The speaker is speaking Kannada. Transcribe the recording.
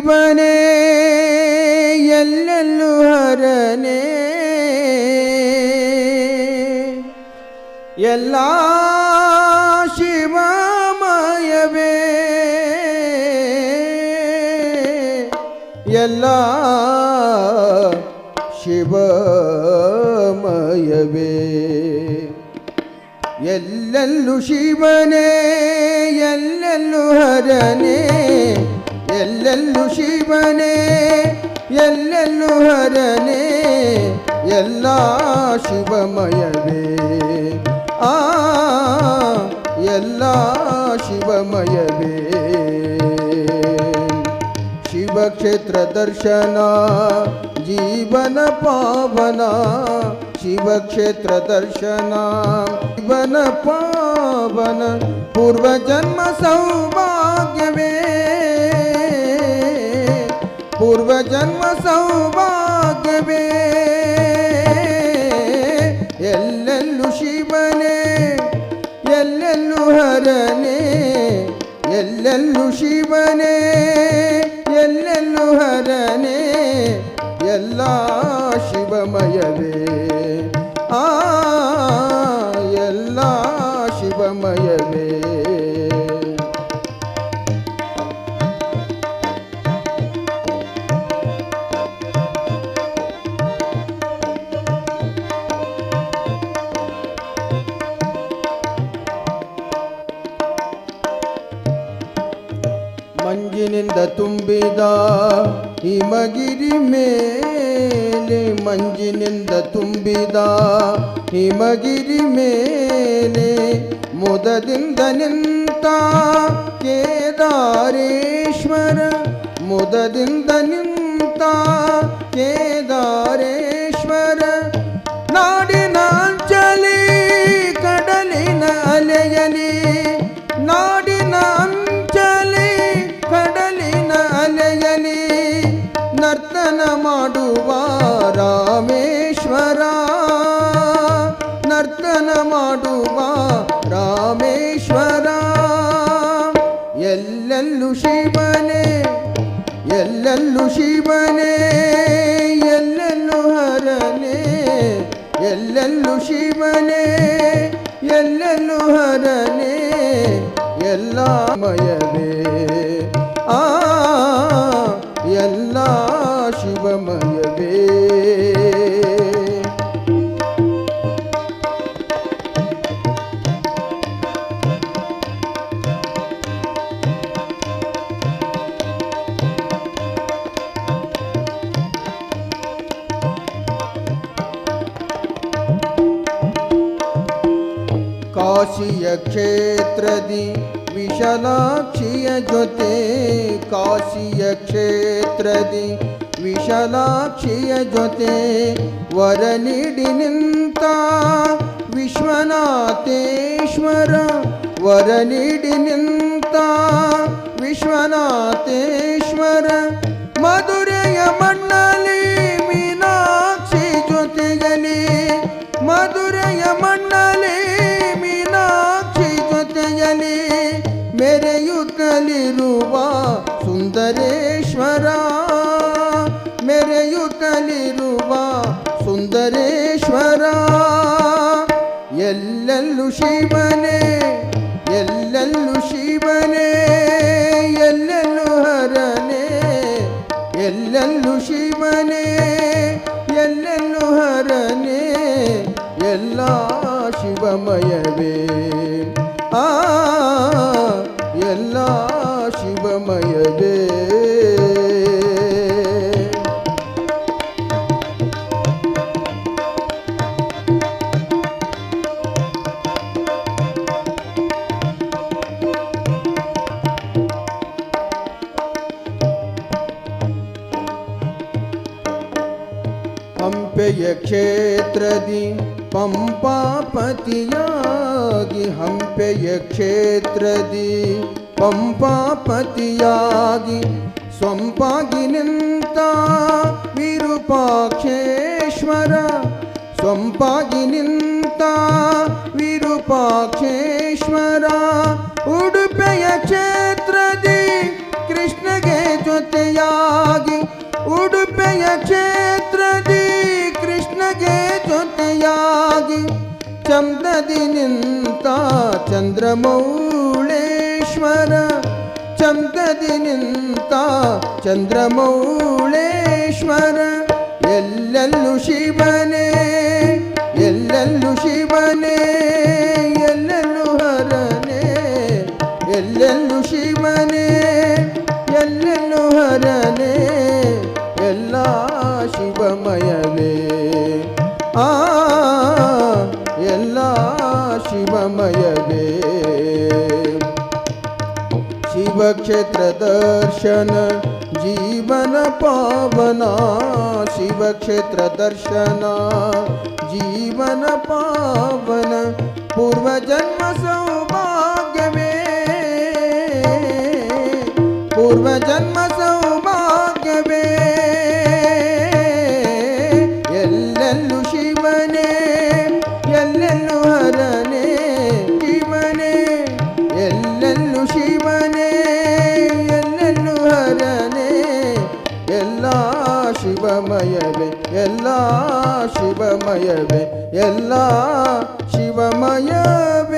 ಶಿವನೇ ಎಲ್ಲೆಲ್ಲೂ ಹರನೇ. ಎಲ್ಲ ಶಿವಮಯವೇ. ಎಲ್ಲ ಶಿವಮಯವೇ. ಎಲ್ಲೆಲ್ಲೂ ಶಿವನೇ ಎಲ್ಲೆಲ್ಲೂ ಹರನೇ. ಎಲ್ಲೆಲ್ಲೂ ಶಿವನೇ, ಎಲ್ಲೆಲ್ಲೂ ಹರನೇ, ಎಲ್ಲ ಶಿವಮಯವೇ. ಆ, ಎಲ್ಲ ಶಿವಮಯವೇ. ಶಿವಕ್ಷೇತ್ರ ದರ್ಶನ, ಜೀವನ ಪಾವನ, ಶಿವಕ್ಷೇತ್ರ ದರ್ಶನ, ಜೀವನ ಪಾವನ, ಪೂರ್ವ ಜನ್ಮ ಸೌಭಾಗ್ಯವೇ. ಪೂರ್ವ ಜನ್ಮ ಸೌಭಾಗ್ಯವೇ. ಎಲ್ಲೆಲ್ಲೂ ಶಿವನೇ, ಎಲ್ಲೆಲ್ಲೂ ಹರನೇ, ಎಲ್ಲೆಲ್ಲೂ ಶಿವನೇ, ಎಲ್ಲೆಲ್ಲೂ ಹರನೇ, ಎಲ್ಲ ಶಿವಮಯವೇ. ಆ, ಎಲ್ಲ ಶಿವಮಯವೇ. ಮಂಜಿನಿಂದ ತುಂಬಿದ ಹಿಮಗಿರಿ ಮೇಲೆ ಮಂಜಿನಿಂದ ತುಂಬಿದ ಹಿಮಗಿರಿ ಮೇಲೆ ಮುದದಿಂದ ನಿಂತ ಕೇದಾರೇಶ್ವರ ಮುದದಿಂದ ನಿಂತ ಕೇದಾರೇಶ್ವರ ಶಿವನೇ ಎಲ್ಲೆಲ್ಲೂ ಹರನೇ ಎಲ್ಲ ಮಯವೇ. ಆ ಎಲ್ಲ ಶಿವಮಯವೇ. काशीयक्षेत्रदि दी विशालाक्षीय ज्योते काशीयक्षेत्र दी ज्योते वरलि विश्वनाथेश्वर वरलि डिनिता विश्वनाथेश्वर मधुरय मण्डली मीनाक्षी ज्योतिगली मधुरय मण्डली ಮೆರೆಯುತ್ತಲಿರುವ ಸುಂದರೇಶ್ವರ ಮೆರೆಯುತ್ತಲಿರುವ ಸುಂದರೇಶ್ವರ, ಎಲ್ಲೆಲ್ಲೂ ಶಿವನೇ ಎಲ್ಲೆಲ್ಲೂ ಶಿವನೇ, ಎಲ್ಲೆಲ್ಲೂ ಹರನೇ, ಎಲ್ಲೆಲ್ಲೂ ಶಿವನೇ, ಎಲ್ಲೆಲ್ಲೂ ಹರನೇ, ಎಲ್ಲ ಶಿವಮಯವೇ. ಆ ಎಲ್ಲ ಶಿವಮಯವೇ ಹಂಪೆಯ ಕ್ಷೇತ್ರದಿ ಪಂಪಾಪತಿಯಾಗಿ ಹಂಪೆಯ ಕ್ಷೇತ್ರದಿ. ಪಂಪಾಪತಿಯಾಗಿ ಸ್ವಂಪಾಗಿ ನಿಂತ ವಿರೂಪಾಕ್ಷೇಶ್ವರ. ಸ್ವಂಪಾಗಿ ನಿಂತ ವಿರೂಪಾಕ್ಷೇಶ್ವರ. ಉಡುಪೆಯ ಕ್ಷೇತ್ರದಿ ಕೃಷ್ಣಗೆ ಜೊತೆಯ ಜೊತೆಯಾಗಿ ಉಡುಪೆಯ ಕ್ಷೇತ್ರದಿ. ಚಂದ್ರದಿ ನಿಂತ ಚಂದ್ರಮೌಳೇಶ್ವರ. ಚಂದ್ರದಿ ನಿಂತ ಚಂದ್ರಮೌಳೇಶ್ವರ. ಎಲ್ಲೆಲ್ಲೂ ಶಿವನೇ ಎಲ್ಲೆಲ್ಲೂ ಶಿವನೇ ಎಲ್ಲೆಲ್ಲೂ ಹರನೇ ಎಲ್ಲೆಲ್ಲೂ ಎಲ್ಲ ಶಿವಮಯವೇ ಶಿವಕ್ಷೇತ್ರ ದರ್ಶನ ಜೀವನ ಪಾವನ ಶಿವಕ್ಷೇತ್ರ ದರ್ಶನ ಜೀವನ ಪಾವನ ಪೂರ್ವ ಜನ್ಮ ಸೌಭಾಗ್ಯವೇ ಪೂರ್ವ ಜನ್ಮ ಶಿವಮಯವೇ ಎಲ್ಲ ಶಿವಮಯವೇ ಎಲ್ಲ ಶಿವಮಯವೇ